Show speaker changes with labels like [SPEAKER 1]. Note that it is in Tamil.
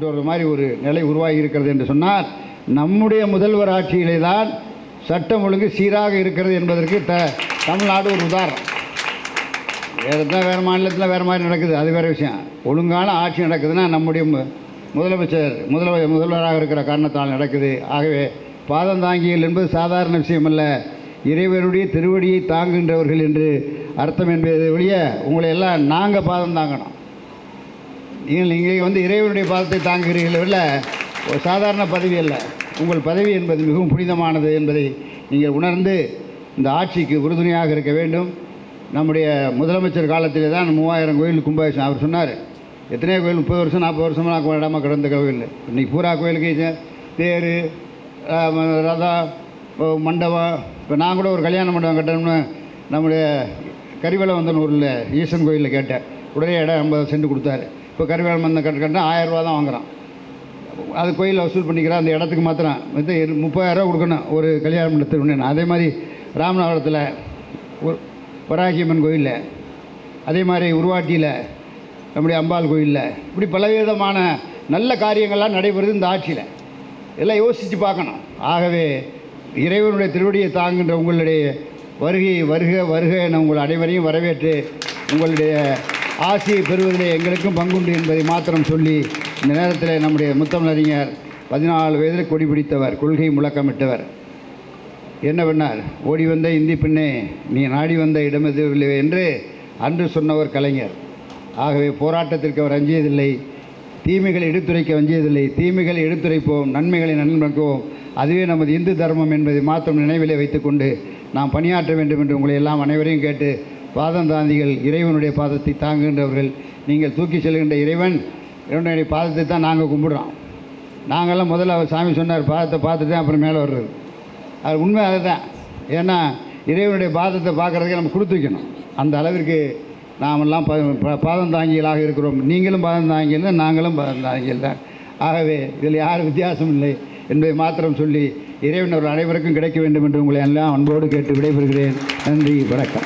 [SPEAKER 1] ஒரு மாதிரி ஒரு நிலை உருவாகி இருக்கிறது என்று சொன்னால் நம்முடைய முதல்வர் ஆட்சியிலே தான் சட்டம் ஒழுங்கு சீராக இருக்கிறது என்பதற்கு த தமிழ்நாடு ஒரு உதாரணம். வேறு தான் வேறு மாநிலத்தில் வேறு மாதிரி நடக்குது அது வேறு விஷயம். ஒழுங்கான ஆட்சி நடக்குதுன்னா நம்முடைய மு- முதலமைச்சர் முதல்வர் முதல்வராக இருக்கிற காரணத்தால் நடக்குது. ஆகவே பாதம் தாங்கியல் என்பது சாதாரண விஷயம் அல்ல இறைவருடைய திருவடியை தாங்குகின்றவர்கள் என்று அர்த்தம் என்பதை ஒழிய உங்களை எல்லாம் நாங்கள் பாதம் தாங்கணும். நீங்கள் நீங்கள் வந்து இறைவனுடைய பாதத்தை தாங்குகிறீர்கள் இல்லை ஒரு சாதாரண பதவி அல்ல. உங்கள் பதவி என்பது மிகவும் புனிதமானது என்பதை நீங்கள் உணர்ந்து இந்த ஆட்சிக்கு உறுதுணையாக இருக்க வேண்டும். நம்முடைய முதலமைச்சர் காலத்திலே தான் மூவாயிரம் கோயில் கும்பாபிஷேகம் அவர் சொன்னார். எத்தனையோ கோயில் முப்பது வருஷம் நாற்பது வருஷமாக இடமா கிடந்த கோயில் இன்றைக்கி பூரா கோயிலுக்கு தேர் ரதம் மண்டபம். இப்போ நான் கூட ஒரு கல்யாண மண்டபம் கட்டணும்னு நம்முடைய கரிவலம் ஊரில் ஈசன் கோயிலில் கேட்டேன். உடனே இடம் ஐம்பது சென்ட் கொடுத்தாரு. இப்போ கருவேல வந்த கட்ட கட்டினா தான் வாங்குறான். அது கோயிலில் வசூல் பண்ணிக்கிறான் அந்த இடத்துக்கு மாத்திரம் வந்து முப்பதாயிரரூவா கொடுக்கணும் ஒரு கல்யாண மண்டபத்துக்கு அதே மாதிரி ராமநாதபுரத்தில் ஒரு வராகியம்மன் கோயிலில் அதே மாதிரி உருவாட்டியில் நம்முடைய அம்பாள் கோயிலில் இப்படி பலவிதமான நல்ல காரியங்கள்லாம் நடைபெறுது இந்த ஆட்சியில். எல்லாம் யோசித்து பார்க்கணும். ஆகவே இறைவனுடைய திருவடியை தாங்குகின்ற உங்களுடைய வருகை வருக வருக என உங்கள் அனைவரையும் வரவேற்று உங்களுடைய ஆசையை பெறுவதிலே எங்களுக்கும் பங்குண்டு என்பதை மாத்திரம் சொல்லி இந்த நேரத்தில் நம்முடைய முத்தமிழறிஞர் பதினாலு வயதில் கொடி பிடித்தவர் கொள்கை முழக்கமிட்டவர். என்ன பண்ணார்? ஓடி வந்த இந்தி பெண்ணே நீ நாடி வந்த இடம் இல்லை என்று அன்று சொன்னவர் கலைஞர். ஆகவே போராட்டத்திற்கு அவர் அஞ்சியதில்லை தீமைகளை எடுத்துரைக்க வஞ்சியதில்லை தீமைகளை எடுத்துரைப்போம் நன்மைகளை நன்மைக்குவோம் அதுவே நமது இந்து தர்மம் என்பதை மாத்திரம் நினைவிலே வைத்துக்கொண்டு நாம் பணியாற்ற வேண்டும் என்று உங்களை எல்லாம் அனைவரையும் கேட்டு பாதம் தாந்திகள் இறைவனுடைய பாதத்தை தாங்குகின்றவர்கள் நீங்கள் தூக்கி செல்கின்ற இறைவன் இறைவனுடைய பாதத்தை தான் நாங்கள் கும்பிடுறோம். நாங்கள்லாம் முதல்ல அவர் சாமி சொன்னார் பாதத்தை பார்த்துட்டு தான் அப்புறம் மேலே வர்றது. அது உண்மை அதுதான். ஏன்னா இறைவனுடைய பாதத்தை பார்க்குறதுக்கு நம்ம கொடுத்து வைக்கணும். அந்த அளவிற்கு நாமெல்லாம் ப- பாதம் தாங்கிகளாக இருக்கிறோம். நீங்களும் பாதம் தாங்கியில் தான் நாங்களும் பாதம் தாங்கியில் தான் ஆகவே இதில் யார் வித்தியாசம் இல்லை என்பதை மாத்திரம் சொல்லி இறைவன் ஒரு அனைவருக்கும் கிடைக்க வேண்டும் என்று உங்களை எல்லாம் அன்போடு கேட்டு விடைபெறுகிறேன். நன்றி வணக்கம்.